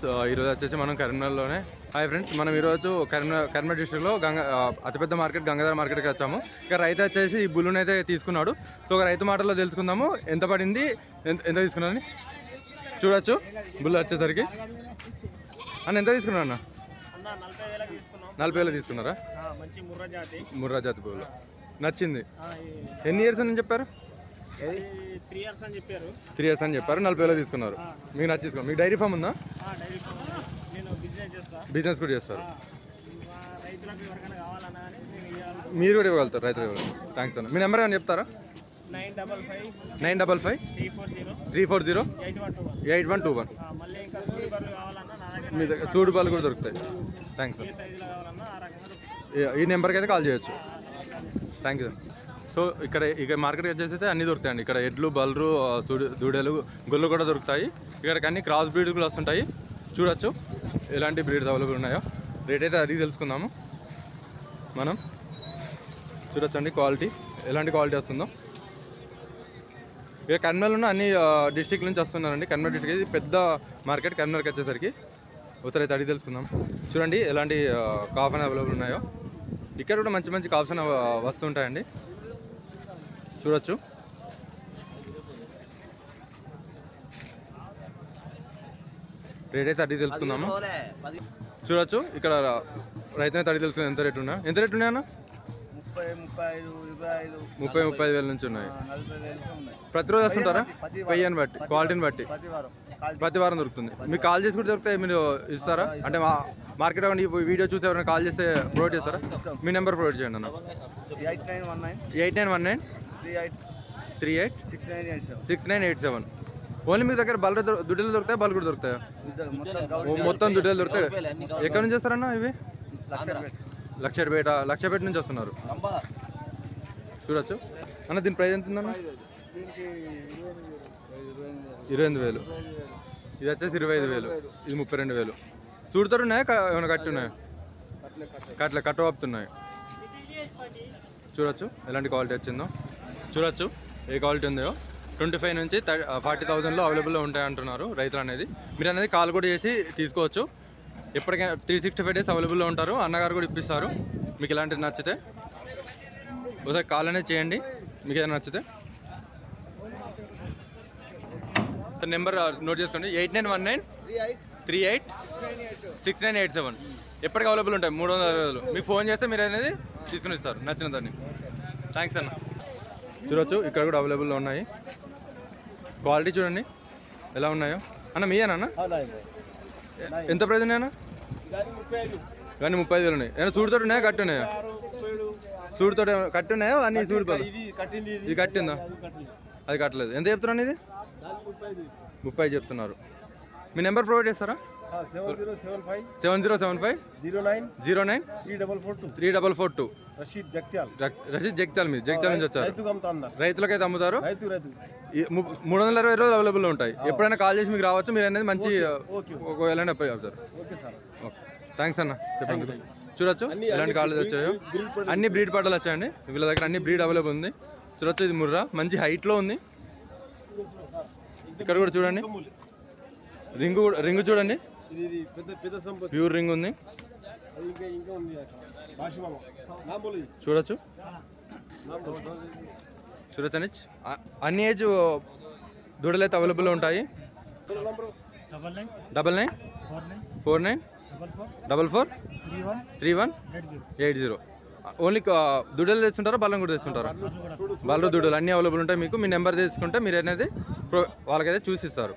So ఈరోజు వచ్చేసి మనం కరీంనగర్లోనే. హాయ్ ఫ్రెండ్స్ మనం ఈరోజు కరీంనగర్ కరీంనగర్ డిస్ట్రిక్ట్లో గంగ అతిపెద్ద మార్కెట్ గంగాధర మార్కెట్కి వచ్చాము. ఇక రైతు వచ్చేసి ఈ బుల్లుని అయితే తీసుకున్నాడు. సో ఒక రైతు మాటల్లో తెలుసుకుందాము. ఎంత పడింది? ఎంత ఎంత తీసుకున్నాను చూడొచ్చు. బుల్లు వచ్చేసరికి. అన్న ఎంత తీసుకున్నా అన్న? నలభై వేలు తీసుకున్నారా? ముర్ర జాతి. బుల్లు. నచ్చింది. ఎన్ని ఇయర్స్ అని చెప్పారు? త్రీ ఇయర్స్ అని చెప్పారు. త్రీ ఇయర్స్ అని చెప్పారు నలభై వేలు తీసుకున్నారు. మీకు నచ్చేసుకో మీకు డైరీ ఫామ్ ఉందా? Dairy farm. నేను బిజినెస్ చేస్తా. బిజినెస్ కూడా చేస్తారు. మా రైతులకు ఎవరికైనా కావాలన్నా మీరు కూడా ఇవ్వగలుగుతారు రైతులు థ్యాంక్స్ అన్న. మీ నెంబర్ ఏమైనా చెప్తారా? Nine double five three four zero eight one two one. మీ దగ్గర చూడు పాలు కూడా దొరుకుతాయి. థ్యాంక్స్. ఈ నెంబర్కి అయితే కాల్ చేయొచ్చు. థ్యాంక్ యూ సో ఇక్కడ ఇక మార్కెట్కి వచ్చేసి అయితే అన్నీ దొరుకుతాయండి. ఇక్కడ ఎడ్లు బల్లు దూడలు గొల్లు కూడా దొరుకుతాయి. ఇక్కడికి అన్ని క్రాస్ బ్రీడ్ కూడా వస్తుంటాయి. చూడొచ్చు. ఎలాంటి బ్రీడ్స్ అవైలబుల్ ఉన్నాయో. రేట్ అయితే అడిగి తెలుసుకుందాము. మనం చూడొచ్చండి క్వాలిటీ ఎలాంటి క్వాలిటీ వస్తుందో. ఇక కర్నూలులో అన్ని డిస్టిక్ నుంచి వస్తున్నారండి. కర్నూలు డిస్టిక్ ఇది పెద్ద మార్కెట్ కర్నూలుకి వచ్చేసరికి. ఉత్తరైతే అడిగి తెలుసుకుందాం. చూడండి ఎలాంటి కాఫన్ అవైలబుల్ ఉన్నాయో. ఇక్కడ కూడా మంచి మంచి కాఫ్స్ వస్తుంటాయండి. చూడొచ్చు. రేట్ అయితే అడిగి తెలుసుకుందాము. చూడొచ్చు ఇక్కడ రైతు అయితే అడిగి తెలుసుకుందాం ఎంత రేట్ ఉన్నా. ఎంత రేట్ ఉన్నాయన్న ముప్పై ముప్పై ముప్పై ఐదు వేల నుంచి ఉన్నాయి. ఉన్నాయి. ప్రతిరోజు వస్తుంటారా. పెయ్యని బట్టి క్వాలిటీని బట్టి. ప్రతి వారం దొరుకుతుంది. మీకు కాల్ చేసి కూడా దొరుకుతాయి మీరు ఇస్తారా? అంటే మా మార్కెట్ వీడియో చూసి ఎవరైనా కాల్ చేస్తే ప్రొవైడ్ చేస్తారా? మీ నెంబర్ ప్రొవైడ్ చేయండి అన్న. Eight nine one nine. Eight nine one nine. Three eight three eight six nine eight seven. Six nine eight seven only మీ దగ్గర బల్ల దుడ్డలు దొరుకుతాయి? బల్లు కూడా దొరుకుతాయా మొత్తం దుడ్డలు దొరుకుతాయి? ఎక్కడి నుంచి వస్తారన్నా ఇవి? లక్షపేట లక్షపేట నుంచి వస్తున్నారు. చూడొచ్చు. అన్న దీని ప్రైస్ ఎంత ఉందన్న? ఇరవై ఎనిమిది వేలు. ఇది వచ్చేసి ఇరవై ఐదు వేలు. ఇది ముప్పై రెండు వేలు. చూడతారు ఉన్నాయా? క- ఏమైనా కట్టి ఉన్నాయా? కట్ల కట్టవాపుతున్నాయి చూడొచ్చు. ఎలాంటి క్వాలిటీ వచ్చిందో. చూడొచ్చు. ఏ క్వాలిటీ ఉందో. ట్వంటీ ఫైవ్ నుంచి ఫార్టీ థౌజండ్లో అవైలబుల్లో ఉంటాయి అంటున్నారు రైతులు అనేది మీరు అనేది కాల్ కూడా చేసి తీసుకోవచ్చు. ఎప్పటికైనా త్రీ సిక్స్టీ ఫైవ్ డేస్ అవైలబుల్లో ఉంటారు. అన్నగారు కూడా ఇప్పిస్తారు. మీకు ఇలాంటివి నచ్చితే. ఒకసారి కాల్ అనేది చేయండి. మీకు ఏదైనా నచ్చితే. నెంబర్ నోట్ చేసుకోండి. Eight nine one nine three eight six nine eight seven. ఎప్పటికీ ఎప్పటికి అవైలబుల్ ఉంటాయి. మూడు వందల అరవై మీకు ఫోన్ చేస్తే మీరు అనేది తీసుకుని ఇస్తారు. నచ్చిన దాన్ని. థ్యాంక్స్ అన్న. చూడొచ్చు. ఇక్కడ కూడా అవైలబుల్లో ఉన్నాయి. క్వాలిటీ చూడండి. ఎలా ఉన్నాయో. అన్న మీయేనా ఎంత ప్రైస్ ఉన్నాయన్న? దానికి ముప్పై ఐదు. ఉన్నాయి. ఏమైనా సూడుతోటి ఉన్నాయా కట్టి ఉన్నాయా? సూడుతోటి కట్టి ఉన్నాయా అన్ని పళ్ళు ఇది కట్టింది అది కట్టలేదు. ఎంత చెప్తున్నాను ఇది? ముప్పై చెప్తున్నారు. మీ నెంబర్ ప్రొవైడ్ చేస్తారా? Seven zero seven five zero nine zero nine three double four two. Three double four two. Rasheed Jagtial. Rasheed Jagtial మీద జగిత్యాల నుంచి వచ్చారు. రైతులకైతే అమ్ముతారు. రైతు రైతు. మూడు వందల ఇరవై రోజులు అవైలబుల్ ఉంటాయి. ఎప్పుడైనా కాల్ చేసి మీకు రావచ్చు మీరు అనేది మంచి. ఒకవేళ అవుతారు. Okay sir. ఓకే. థ్యాంక్స్ అన్న చెప్పండి. చూడొచ్చు. ఎలాంటి కాళ్ళు వచ్చాయో. అన్ని బ్రీడ్ పడ్డలు వచ్చాయండి. వీళ్ళ దగ్గర అన్ని బ్రీడ్ అవైలబుల్ ఉంది. చూడొచ్చు ఇది ముర్రా. మంచి హైట్లో ఉంది. ఇక్కడ కూడా చూడండి. రింగు కూడా రింగు చూడండి. ఇది ఇది పెద్ద పెద్ద సంపత్తి ప్యూర్ రింగ్ ఉంది. అది ఇంకా ఇంకా ఉంది భాషమామ నా బోలు చూడొచ్చు. నా బోలు చూడొచ్చు అని అ- అన్ని ఏజ్ దూడలు అయితే అవైలబుల్ ఉంటాయి double nine four nine double four three one three one eight zero eight zero only దుడ్డలు తెచ్చుంటారా బల్లం కూడా తెచ్చుంటారా బల్లు దుడ్డలు అన్నీ అవైలబుల్ ఉంటాయి మీకు. మీ నెంబర్ తీసుకుంటే మీరు అనేది ప్రో వాళ్ళకైతే చూసిస్తారు.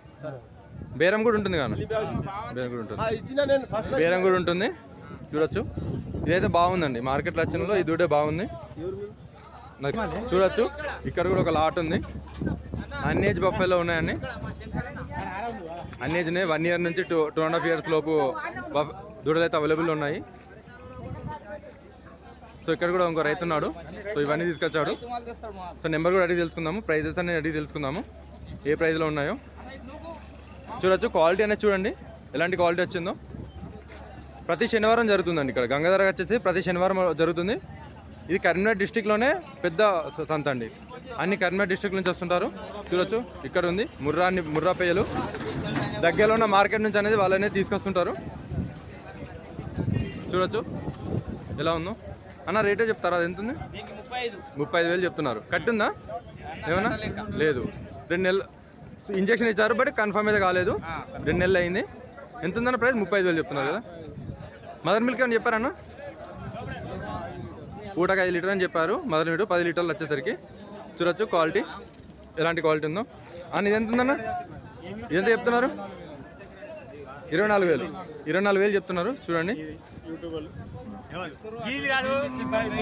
బేరం కూడా ఉంటుంది కానీ. బేరం కూడా ఉంటుంది. బేరం కూడా ఉంటుంది. చూడొచ్చు. ఇదైతే బాగుందండి. మార్కెట్లో వచ్చినలో ఈ దుడ్డే బాగుంది. నాకు చూడొచ్చు. ఇక్కడ కూడా ఒక లాట్ ఉంది. అన్ని ఏజ్ బఫేలో ఉన్నాయండి. అన్ని ఏజ్ ఉన్నాయి వన్ ఇయర్ నుంచి two two and half years లోపు బఫ్ దూడలు అయితే అవైలబుల్ ఉన్నాయి. సో ఇక్కడ కూడా ఇంకో రైతు ఉన్నాడు. సో ఇవన్నీ తీసుకొచ్చాడు. సో నెంబర్ కూడా అడిగి తెలుసుకుందాము. ప్రైజెస్ అనేది అడిగి తెలుసుకుందాము. ఏ ప్రైస్లో ఉన్నాయో. చూడొచ్చు. క్వాలిటీ అనేది చూడండి. ఎలాంటి క్వాలిటీ వచ్చిందో. ప్రతి శనివారం జరుగుతుందండి ఇక్కడ. గంగాధర వచ్చేసి ప్రతి శనివారం జరుగుతుంది. ఇది కరీంనగర్ డిస్టిక్లోనే పెద్ద సంత అండి. అన్ని కరీంనగర్ డిస్టిక్ నుంచి వస్తుంటారు. చూడొచ్చు. ఇక్కడ ఉంది. ముర్రా అన్ని ముర్రా పేయలు. దగ్గరలో ఉన్న మార్కెట్ నుంచి అనేది వాళ్ళనే తీసుకొస్తుంటారు. చూడొచ్చు. ఎలా ఉందో. అన్న రేటే చెప్తారా? అది ఎంత ఉంది ముప్పై ఐదు. వేలు చెప్తున్నారు. కట్టుందా? ఏమన్నా? లేదు. రెండు నెలలు ఇంజక్షన్ ఇచ్చారు బట్ కన్ఫర్మ్ అయితే కాలేదు. రెండు నెలలు అయింది. ఎంత ఉందన్న ప్రైస్? ముప్పై ఐదు వేలు చెప్తున్నారు కదా. మదర్ మిల్క్ అని చెప్పారన్న పూటకి ఐదు లీటర్ అని చెప్పారు. మదర్ మిల్క్ పది లీటర్లు వచ్చేసరికి. చూడొచ్చు క్వాలిటీ. ఎలాంటి క్వాలిటీ ఉందో. అన్న ఇది ఎంత ఉందన్న ఇది ఎంత చెప్తున్నారు? ఇరవై నాలుగు వేలు. ఇరవై నాలుగు వేలు చెప్తున్నారు. చూడండి.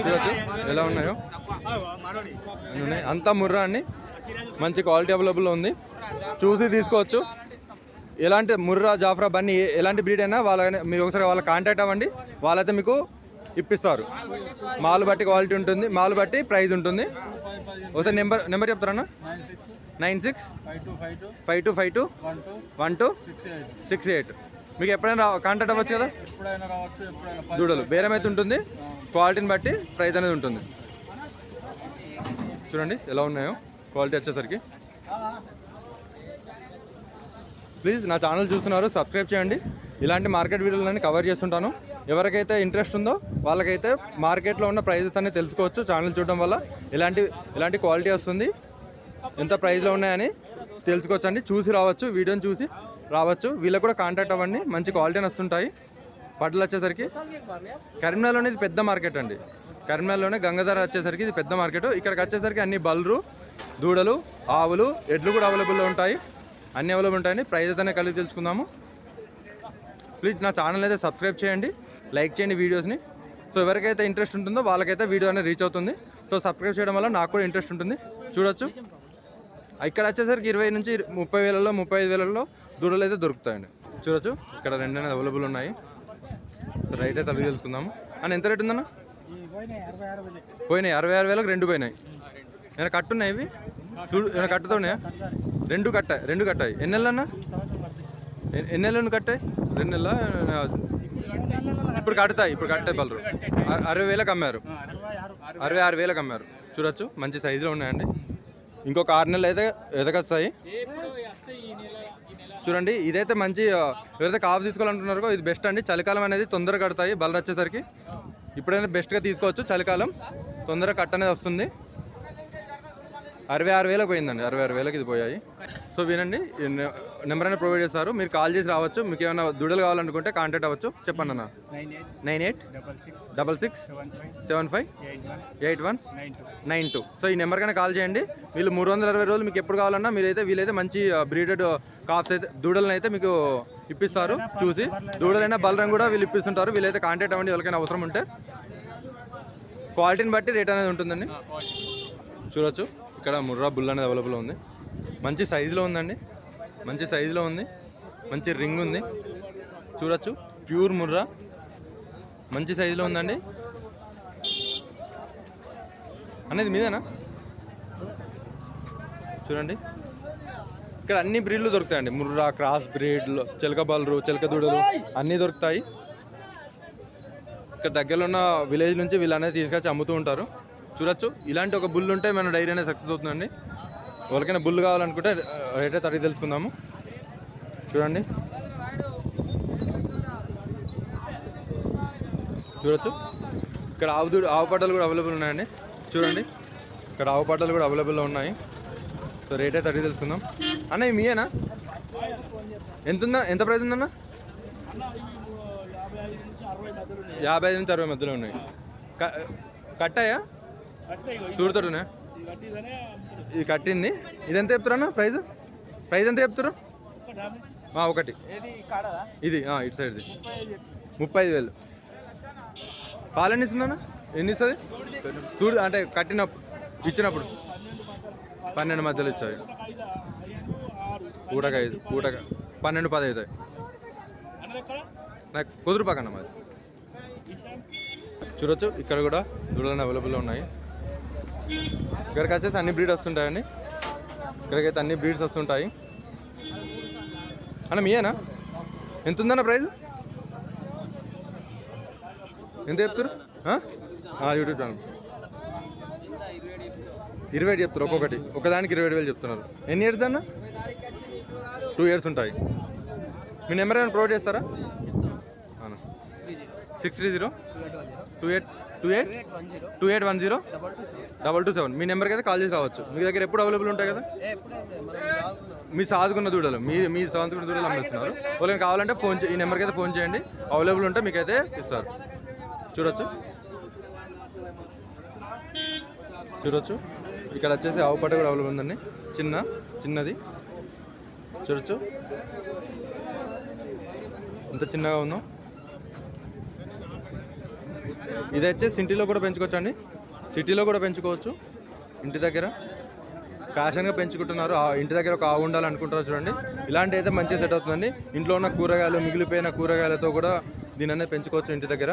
చూడొచ్చు. ఎలా ఉన్నాయి. అంతా ముర్రా అండి మంచి క్వాలిటీ అవైలబుల్ ఉంది. చూసి తీసుకోవచ్చు. ఎలాంటి ముర్రా జాఫ్రా బన్నీ ఏ- ఎలాంటి బ్రీడ్ అయినా వాళ్ళ మీరు ఒకసారి వాళ్ళ కాంటాక్ట్ అవ్వండి. వాళ్ళైతే మీకు ఇప్పిస్తారు. మాల్ బట్టి క్వాలిటీ ఉంటుంది. మాల్ బట్టి ప్రైస్ ఉంటుంది. ఒకసారి number number చెప్తారన్నా nine six five two five two one two six eight. మీకు ఎప్పుడైనా కాంటాక్ట్ అవ్వచ్చు కదా? దూడలు. బేరం అయితే ఉంటుంది. క్వాలిటీని బట్టి ప్రైస్ అనేది ఉంటుంది. చూడండి ఎలా ఉన్నాయో. క్వాలిటీ వచ్చేసరికి. ప్లీజ్ నా ఛానల్ చూస్తున్నారు సబ్స్క్రైబ్ చేయండి. ఇలాంటి మార్కెట్ వీడియోలన్నీ కవర్ చేస్తుంటాను. ఎవరికైతే ఇంట్రెస్ట్ ఉందో వాళ్ళకైతే మార్కెట్లో ఉన్న ప్రైజెస్ అన్ని తెలుసుకోవచ్చు ఛానల్ చూడడం వల్ల. ఎలాంటి ఎలాంటి క్వాలిటీ వస్తుంది. ఎంత ప్రైజ్లో ఉన్నాయని తెలుసుకోవచ్చు అండి చూసి రావచ్చు వీడియోని చూసి రావచ్చు. వీళ్ళకి కూడా కాంటాక్ట్ అవ్వండి. మంచి క్వాలిటీ వస్తుంటాయి. పడ్లు వచ్చేసరికి కరీంనగర్లోనే ఇది పెద్ద మార్కెట్ అండి. కరీంనగర్లోనే గంగాధర వచ్చేసరికి ఇది పెద్ద మార్కెట్ ఇక్కడికి వచ్చేసరికి అన్ని బల్రు దూడలు ఆవులు ఎడ్లు కూడా అవైలబుల్లో ఉంటాయి. అన్ని అవైలబుల్ ఉంటాయండి. ప్రైస్ అయితే కలిగి తెలుసుకుందాము. ప్లీజ్ నా ఛానల్ అయితే సబ్స్క్రైబ్ చేయండి. లైక్ చేయండి వీడియోస్ని. సో ఎవరికైతే ఇంట్రెస్ట్ ఉంటుందో వాళ్ళకైతే వీడియో అనేది రీచ్ అవుతుంది. సో సబ్స్క్రైబ్ చేయడం వల్ల నాకు కూడా ఇంట్రెస్ట్ ఉంటుంది. చూడొచ్చు. ఇక్కడ వచ్చేసరికి ఇరవై నుంచి ముప్పై వేలలో ముప్పై ఐదు వేలలో దూడలు అయితే దొరుకుతాయండి. చూడొచ్చు. ఇక్కడ రెండు అనేది అవైలబుల్ ఉన్నాయి. సో రైట్ అయితే అడిగి తెలుసుకుందాము. అని ఎంత రేట్ ఉందన్న? పోయినాయి. అరవై ఆరు వేలకు రెండు పోయినాయి. ఏమైనా కట్టున్నాయి ఇవి? చూడు ఏమైనా కట్టుతో ఉన్నాయా? రెండు కట్ట రెండు కట్టాయి. ఎన్ని నెలలు అన్న ఎన్ని- నెలలు కట్టాయి? రెండు నెలల? ఇప్పుడు కడతాయి ఇప్పుడు కట్టాయి పలరు అరవై వేలకు అమ్మారు. అరవై ఆరు వేలకు అమ్మారు. చూడొచ్చు మంచి సైజులో ఉన్నాయండి. ఇంకొక ఆరు నెలలు అయితే ఎదగొస్తాయి. చూడండి ఇదైతే మంచి ఎవరైతే కాపు తీసుకోవాలంటున్నారో ఇది బెస్ట్ అండి. చలికాలం అనేది తొందరగా కడతాయి బలర్ వచ్చేసరికి. ఇప్పుడైనా బెస్ట్గా తీసుకోవచ్చు చలికాలం. తొందరగా కట్ అనేది వస్తుంది. అరవై ఆరు వేలకు పోయిందండి అరవై ఆరు వేలకు ఇది పోయాయి. సో వినండి నెంబర్ అనేది ప్రొవైడ్ చేస్తారు మీరు కాల్ చేసి రావచ్చు మీకు ఏమైనా దూడలు కావాలనుకుంటే కాంటాక్ట్ అవ్వచ్చు. చెప్పండి అన్న. Nine eight double six seven five eight one nine two nine two. So ఈ నెంబర్ కన్నా కాల్ చేయండి. వీళ్ళు మూడు వందల అరవై రోజులు మీకు ఎప్పుడు కావాలన్నా మీరైతే వీలైతే మంచి బ్రీడెడ్ కాఫ్స్ అయితే దూడలను అయితే మీకు ఇప్పిస్తారు. చూసి దూడలైనా బలరం కూడా వీళ్ళు ఇప్పిస్తుంటారు. వీళ్ళైతే కాంటాక్ట్ అవ్వండి ఎవరికైనా అవసరం ఉంటే. క్వాలిటీని బట్టి రేట్ అనేది ఉంటుందండి. చూడొచ్చు. ఇక్కడ ముర్రా బుల్ అనేది అవైలబుల్ ఉంది. మంచి సైజులో ఉందండి. మంచి సైజులో ఉంది. మంచి రింగ్ ఉంది. చూడొచ్చు. ప్యూర్ ముర్రా. మంచి సైజులో ఉందండి. అనేది మీదేనా? చూడండి. ఇక్కడ అన్ని బ్రీడ్లు దొరుకుతాయండి. ముర్రా క్రాస్ బ్రీడ్లు చిలక బలరు చిలక దూడలు అన్నీ దొరుకుతాయి. ఇక్కడ దగ్గరలో ఉన్న విలేజ్ నుంచి వీళ్ళు అనేది తీసుకొచ్చి అమ్ముతూ ఉంటారు. చూడొచ్చు. ఇలాంటి ఒక బుల్ ఉంటే మన డైరీ అనేది సక్సెస్ అవుతుందండి. ఎవరికైనా బుల్ కావాలనుకుంటే రేట్ అయితే అడిగి తెలుసుకుందాము. చూడండి. చూడొచ్చు. ఇక్కడ ఆవు దూడ ఆవు పడ్డలు కూడా అవైలబుల్ ఉన్నాయండి. చూడండి. ఇక్కడ ఆవు పడ్డలు కూడా అవైలబుల్లో ఉన్నాయి. సో రేట్ అయితే అడిగి తెలుసుకుందాం. అన్న ఇవి మీయేనా? ఎంత ఉందా ఎంత ప్రైస్ ఉందన్న? యాభై ఐదు నుంచి అరవై మధ్యలో ఉన్నాయి. క- కట్టాయా చూడుతాడునే? ఇది కట్టింది. ఇది ఎంత చెప్తారన్న ప్రైస్ ప్రైస్ ఎంత చెప్తారు? ఒకటి. ఇది ఇటు సైడ్ది. ముప్పై ఐదు వేలు. పాలు ఎన్ని ఇస్తుందన్న ఎన్ని ఇస్తుంది చూడు అంటే కట్టినప్పుడు ఇచ్చినప్పుడు. పన్నెండు మధ్యలో ఇచ్చాయి. పూటక ఐదు పూటక పన్నెండు పది అవుతాయి. నాకు కుదురు పక్కన మరి. చూడొచ్చు ఇక్కడ కూడా దూడలు అవైలబుల్లో ఉన్నాయి. ఇక్కడికి వచ్చేసి అన్ని బ్రీడ్ వస్తుంటాయండి. ఇక్కడికైతే అన్ని బ్రీడ్స్ వస్తుంటాయి. అన్న మీయేనా? ఎంత ఉందన్న ప్రైస్ ఎంత చెప్తారు యూట్యూబ్ ఛానల్ ఇరవై ఐదు చెప్తారు ఒక్కొక్కటి. ఒకదానికి ఇరవై ఏడు వేలు చెప్తున్నారు. ఎన్ని ఇయర్స్ అన్న? టూ ఇయర్స్ ఉంటాయి. మీ నెంబర్ ఏమైనా ప్రొవైడ్ చేస్తారా? Six three zero two eight two eight two eight one zero double two seven మీ నెంబర్కి అయితే కాల్ చేసి రావచ్చు. మీ దగ్గర ఎప్పుడు అవైలబుల్ ఉంటాయి కదా? మీ సాదుకున్న దూడలు. మీ మీ సాదుకున్న దూడలు అమ్మేస్తున్నారు. వాళ్ళకి కావాలంటే ఫోన్ చే- ఈ నెంబర్కి అయితే ఫోన్ చేయండి. అవైలబుల్ ఉంటే మీకైతే ఇస్తారు. చూడొచ్చు. చూడొచ్చు. ఇక్కడ వచ్చేసి ఆవు పట్ట కూడా అవైలబుల్ ఉందండి. చిన్న చిన్నది. చూడొచ్చు. ఎంత చిన్నగా ఉందో. ఇది వచ్చేసి సిటీలో కూడా పెంచుకోవచ్చు అండి సిటీలో కూడా పెంచుకోవచ్చు. ఇంటి దగ్గర. ఫ్యాషన్గా పెంచుకుంటున్నారు. ఆ ఇంటి దగ్గర ఒక ఆవు ఉండాలనుకుంటారు చూడండి. ఇలాంటి అయితే మంచిగా సెట్ అవుతుందండి. ఇంట్లో ఉన్న కూరగాయలు మిగిలిపోయిన కూరగాయలతో కూడా దీని పెంచుకోవచ్చు ఇంటి దగ్గర.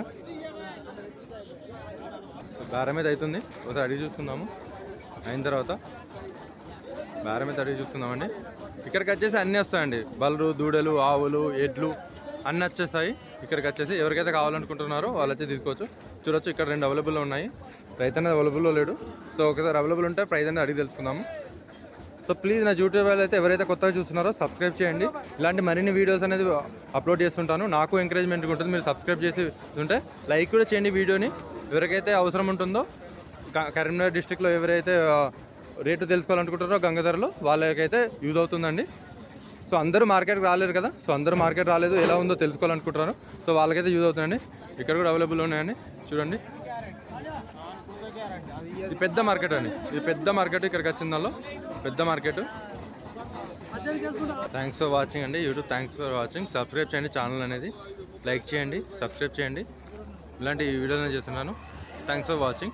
బేరం మీద అవుతుంది. ఒకసారి అడిగి చూసుకుందాము. అయిన తర్వాత బేరం మీద అడిగి చూసుకుందామండి. ఇక్కడికి వచ్చేసి అన్నీ వస్తాయండి. బలరు దూడలు ఆవులు ఎడ్లు అన్నీ వచ్చేస్తాయి. ఇక్కడికి వచ్చేసి ఎవరికైతే కావాలనుకుంటున్నారో వాళ్ళు వచ్చి తీసుకోవచ్చు. చూడొచ్చు ఇక్కడ రెండు అవైలబుల్ ఉన్నాయి. రైతు అనేది అవైలబుల్లో లేడు. సో ఒకసారి అవైలబుల్ ఉంటే ప్రైస్ అనేది అడిగి తెలుసుకుందాము. సో ప్లీజ్ నా యూట్యూబ్ వాళ్ళు అయితే ఎవరైతే కొత్తగా చూస్తున్నారో సబ్స్క్రైబ్ చేయండి. ఇలాంటి మరిన్ని వీడియోస్ అనేది అప్లోడ్ చేస్తుంటాను. నాకు ఎంకరేజ్మెంట్ ఉంటుంది. మీరు సబ్స్క్రైబ్ చేసి ఉంటే లైక్ కూడా చేయండి వీడియోని. ఎవరికైతే అవసరం ఉంటుందో క- కరీంనగర్ డిస్టిక్లో ఎవరైతే రేటు తెలుసుకోవాలనుకుంటారో గంగాధరలో వాళ్ళకైతే యూజ్ అవుతుందండి. సో అందరూ మార్కెట్కి రాలేరు కదా? సో అందరూ మార్కెట్ రాలేదు. ఎలా ఉందో తెలుసుకోవాలనుకుంటున్నారు. సో వాళ్ళకైతే యూజ్ అవుతుందండి ఇక్కడ కూడా అవైలబుల్ ఉన్నాయండి. చూడండి. ఇది పెద్ద మార్కెట్ అండి. ఇది పెద్ద మార్కెట్. ఇక్కడికి వచ్చిన దానిలో పెద్ద మార్కెట్. థ్యాంక్స్ ఫర్ వాచింగ్ అండి. YouTube thanks for watching subscribe చేయండి ఛానల్ అనేది. లైక్ చేయండి సబ్స్క్రైబ్ చేయండి. ఇలాంటి వీడియోలు చేస్తున్నాను. Thanks for watching